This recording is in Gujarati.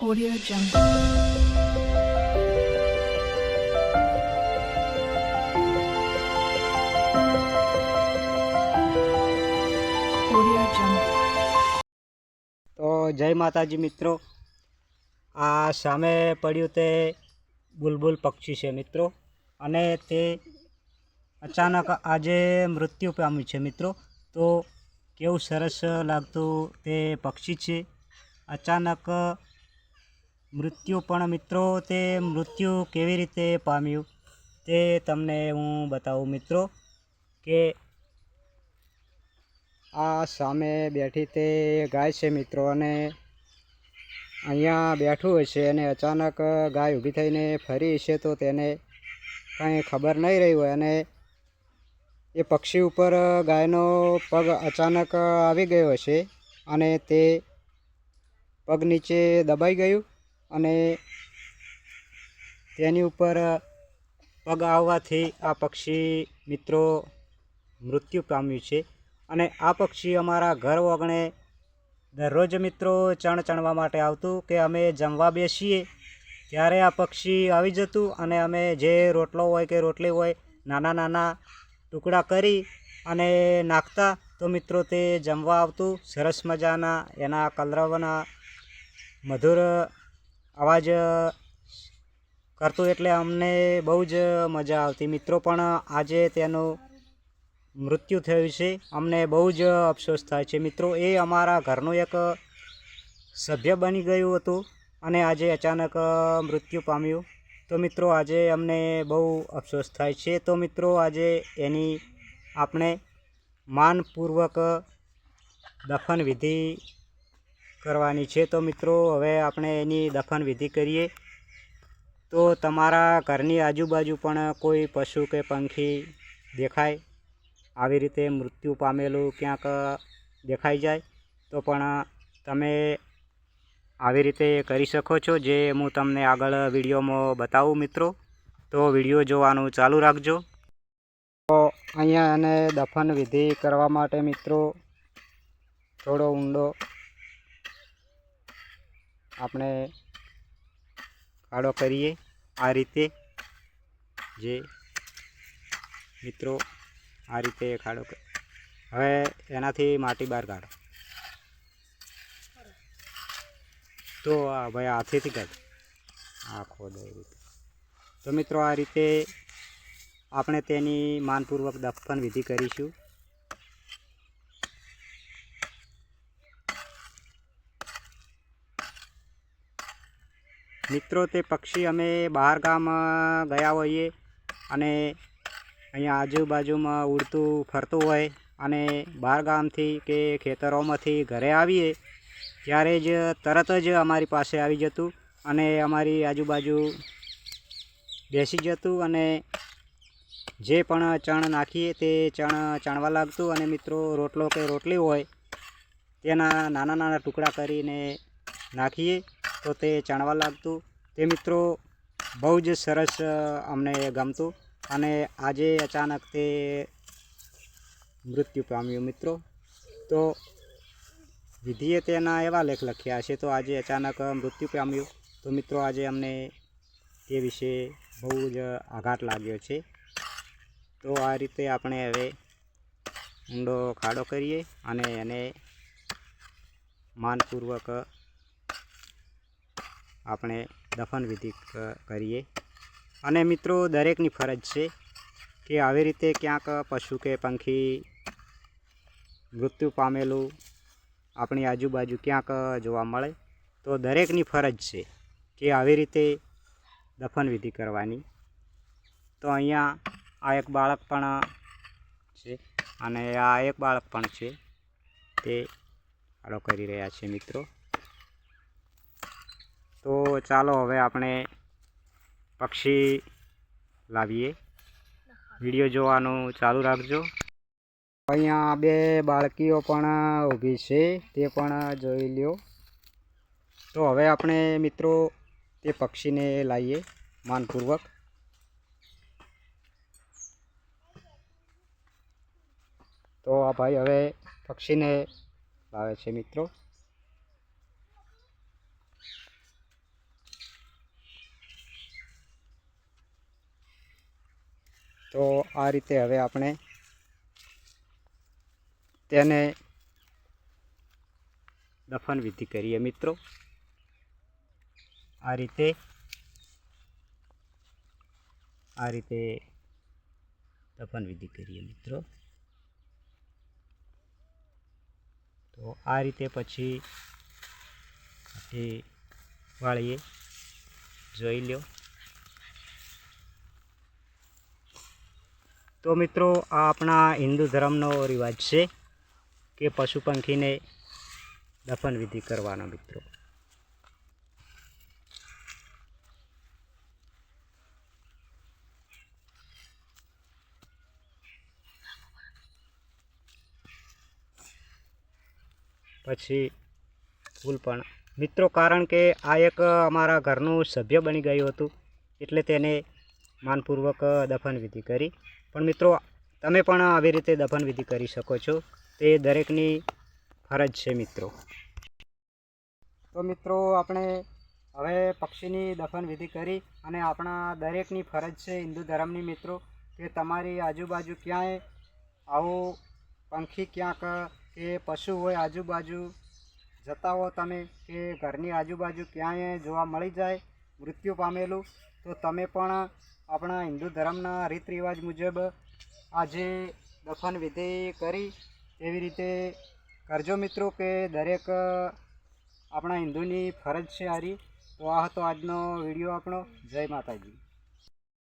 Audio Jungle. તો જય માતાજી મિત્રો. આ સામે પડ્યું તે બુલબુલ પક્ષી છે મિત્રો. અને તે અચાનક આજે મૃત્યુ પામ્યું છે મિત્રો. તો કેવું સરસ લાગતું તે પક્ષી છે. અચાનક મૃત્યુ પણ મિત્રો, તે મૃત્યુ કેવી રીતે પામ્યું તે તમને હું બતાવું મિત્રો, કે આ સામે બેઠી તે ગાય છે મિત્રો અને અહીંયા બેઠું છે અને અચાનક ગાય ઊભી થઈને ફરી છે તો તેને કાંઈ ખબર નહીં રહી હોય અને એ પક્ષી ઉપર ગાયનો પગ અચાનક આવી ગયો છે અને તે પગ નીચે દબાઈ ગયું અને તેની ઉપર પગ આવવાથી આ પક્ષી મિત્રો મૃત્યુ પામ્યું છે. અને આ પક્ષી અમારા ઘર વગણે દરરોજ મિત્રો ચણ ચણવા માટે આવતું કે અમે જમવા બેસીએ, ત્યારે આ પક્ષી આવી જતું અને અમે જે રોટલો હોય કે રોટલી હોય નાના નાના ટુકડા કરી અને નાખતા, તો મિત્રો તે જમવા આવતું. સરસ મજાના એના કલરવના મધુર અવાજ કરતું એટલે અમને બહુ જ મજા આવતી. મિત્રો પણ આજે તેનું મૃત્યુ થયું છે. અમને બહુ જ અફસોસ થાય છે. મિત્રો, એ અમારા ઘરનું એક સભ્ય બની ગયું હતું અને આજે અચાનક મૃત્યુ પામ્યું. તો મિત્રો, આજે અમને બહુ અફસોસ થાય છે. તો મિત્રો, આજે એની આપણે માનપૂર્વક દફન વિધિ કરવાની છે. તો મિત્રો, હવે આપણે એની દફન વિધિ કરીએ. તો તમારા ઘરની આજુબાજુ પણ કોઈ પશુ કે પંખી દેખાય? આવી રીતે મૃત્યુ પામેલું ક્યાંક દેખાઈ જાય? તો પણ તમે આવી રીતે કરી શકો છો, જે હું તમને આગળ વિડીયોમાં બતાવું મિત્રો. તો વીડિયો જોવાનું ચાલુ રાખજો. તો અહીંયા એને દફન વિધિ કરવા માટે મિત્રો, થોડો ઊંડો આપણે ખાડો કરીએ. આ રીતે જે મિત્રો આ રીતે ખાડો હવે એનાથી માટી બહાર કાઢો. તો ભાઈ હાથેથી કાઢ. આ ખોદો એ રીતે. તો મિત્રો આ રીતે આપણે તેની માનપૂર્વક દફન વિધિ કરીશું. મિત્રો, તે પક્ષી અમે બહાર ગામ ગયા હોઈએ અને અહીંયા આજુબાજુમાં ઉડતું ફરતું હોય અને બહાર ગામથી કે ખેતરોમાંથી ઘરે આવીએ ત્યારે જ તરત જ અમારી પાસે આવી જતું અને અમારી આજુબાજુ બેસી જતું અને જે પણ ચણ નાખીએ તે ચણ ચણવા લાગતું અને મિત્રો, રોટલો કે રોટલી હોય તેના નાના નાના ટુકડા કરીને નાખીએ તો તે ચણવા લાગતું. તે મિત્રો બહુ જ સરસ અમને ગમતું અને આજે અચાનક તે મૃત્યુ પામ્યું મિત્રો. તો વિધિએ તેના એવા લેખ લખ્યા છે તો આજે અચાનક મૃત્યુ પામ્યું. તો મિત્રો આજે અમને તે વિશે બહુ જ આઘાત લાગ્યો છે. તો આ રીતે આપણે હવે ઊંડો ખાડો કરીએ અને એને માનપૂર્વક આપણે દફન વિધિ કરીએ. અને મિત્રો, દરેકની ફરજ છે કે આવી રીતે ક્યાંક પશુ કે પંખી, મૃત્યુ પામેલું આપણી આજુબાજુ ક્યાંક જોવા મળે, તો દરેકની ફરજ છે કે આવી રીતે દફન વિધિ કરવાની. તો અહીંયા આ એક બાળક પણ છે અને આ એક બાળક પણ છે તે આડો કરી રહ્યા છે મિત્રો. તો ચાલો હવે આપણે પક્ષી લાવીએ. વીડિયો જોવાનું ચાલુ રાખજો. અહીંયા બે બાળકીઓ પણ ઊભી છે, તે પણ જોઈ લ્યો. તો હવે આપણે મિત્રો તે પક્ષીને લાવીએ માનપૂર્વક. તો આ ભાઈ હવે પક્ષીને લાવે છે મિત્રો. તો આ રીતે હવે આપણે તેને દફન વિધિ કરીએ મિત્રો. આ રીતે આ રીતે દફન વિધિ કરીએ મિત્રો. તો આ રીતે પછી વાળીએ, જોઈ લ્યો. તો મિત્રો, આ આપણા હિન્દુ ધર્મનો રિવાજ છે કે પશુ પંખીને દફન વિધિ કરવાનો મિત્રો. પછી ફૂલ પણ. મિત્રો, કારણ કે આ એક અમારા ઘરનું સભ્ય બની ગયું હતું, એટલે તેને માનપૂર્વક દફન વિધિ કરી. પણ મિત્રો, તમે પણ આવી રીતે દફન વિધિ કરી શકો છો. તે દરેકની ફરજ છે મિત્રો. તો મિત્રો, આપણે હવે પક્ષીની દફન વિધિ કરી અને આપણા દરેકની ફરજ છે હિન્દુ ધર્મની મિત્રો, કે તમારી આજુબાજુ ક્યાંય આવું પંખી ક્યાંક કે પશુ હોય આજુબાજુ જતા હો તમે, કે ઘરની આજુબાજુ ક્યાંય જોવા મળી જાય, મૃત્યુ પામેલું, તો તમે પણ આપણા હિન્દુ ધર્મના રીત રિવાજ મુજબ આજે દફન વિધિ કરી એવી રીતે કરજો મિત્રો કે દરેક આપણા હિન્દુની ફરજ છે હારી. તો આ હતો આજનો વીડિયો આપણો. જય માતાજી.